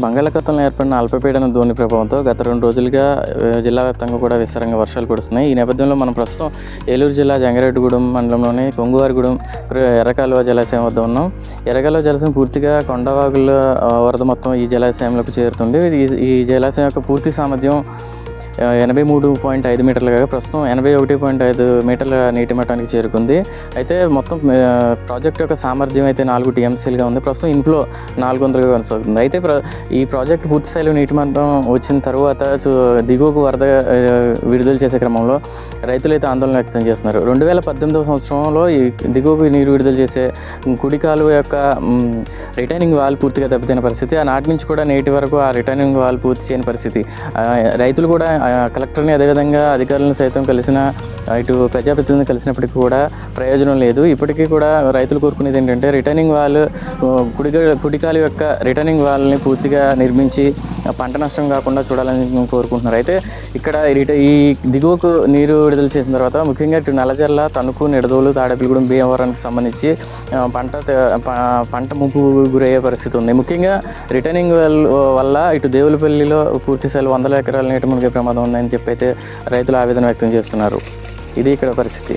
బంగాళాఖాతంలో ఏర్పడిన అల్పపీడన ధోని ప్రభావంతో గత రెండు రోజులుగా జిల్లా వ్యాప్తంగా కూడా విస్తారంగా వర్షాలు కురుస్తున్నాయి. ఈ నేపథ్యంలో మనం ప్రస్తుతం ఏలూరు జిల్లా జంగారెడ్డిగూడెం మండలంలోని కొంగువారిగూడెం ప్ర- ఎర్రకాలువ జలాశయం వద్ద ఉన్నాం. ఎర్రకాలువ జలాశయం పూర్తిగా కొండవాగుల వరద మొత్తం ఈ జలాశయంలోకి చేరుతుంది. ఈ జలాశయం యొక్క పూర్తి సామర్థ్యం ఎనభై మూడు పాయింట్ ఐదు మీటర్లుగా ప్రస్తుతం ఎనభై ఒకటి పాయింట్ ఐదు మీటర్ల నీటి మట్టానికి చేరుకుంది. అయితే మొత్తం ప్రాజెక్ట్ యొక్క సామర్థ్యం అయితే నాలుగు టీఎంసీలుగా ఉంది. ప్రస్తుతం ఇన్ఫ్లో నాలుగు వందలుగా కొనసాగుతుంది. అయితే ప్ర ఈ ప్రాజెక్ట్ పూర్తిస్థాయిలో నీటి మట్టం వచ్చిన తర్వాత దిగువకు వరద విడుదల చేసే క్రమంలో రైతులు అయితే ఆందోళన వ్యక్తం చేస్తున్నారు. రెండు వేల పద్దెనిమిదవ సంవత్సరంలో ఈ దిగువకు నీరు విడుదల చేసే కుడి కాలువ యొక్క రిటర్నింగ్ రిటైనింగ్ వాల్ పూర్తిగా దెబ్బతిన పరిస్థితి. ఆ నాటి నుంచి కూడా నేటి వరకు ఆ రిటైనింగ్ వాల్ పూర్తి చేయని పరిస్థితి. రైతులు కూడా కలెక్టర్ని అదేవిధంగా అధికారులను సైతం కలిసిన ఇటు ప్రజాప్రతినిధులను కలిసినప్పటికీ కూడా ప్రయోజనం లేదు. ఇప్పటికీ కూడా రైతులు కోరుకునేది ఏంటంటే రిటర్నింగ్ వాళ్ళు కుడిగా కుడికాలు యొక్క రిటర్నింగ్ వాళ్ళని పూర్తిగా నిర్మించి పంట నష్టం కాకుండా చూడాలని కోరుకుంటున్నారు. అయితే ఇక్కడ ఈ ఈ దిగువకు నీరు విడుదల చేసిన తర్వాత ముఖ్యంగా ఇటు నల్లజర్ల తణుకు నిడదోలు తాడేపల్లిగూడెం భీమవరానికి సంబంధించి పంట పంట ముప్పు గురయ్యే పరిస్థితి ఉంది. ముఖ్యంగా రిటర్నింగ్ వల్ల ఇటు దేవులపల్లిలో పూర్తి స్థాయిలో వందల ఎకరాల నీటి మునిగే ప్రమాదం ఉందని చెప్పి అయితే రైతులు ఆవేదన వ్యక్తం చేస్తున్నారు. ఇది ఇక్కడ పరిస్థితి.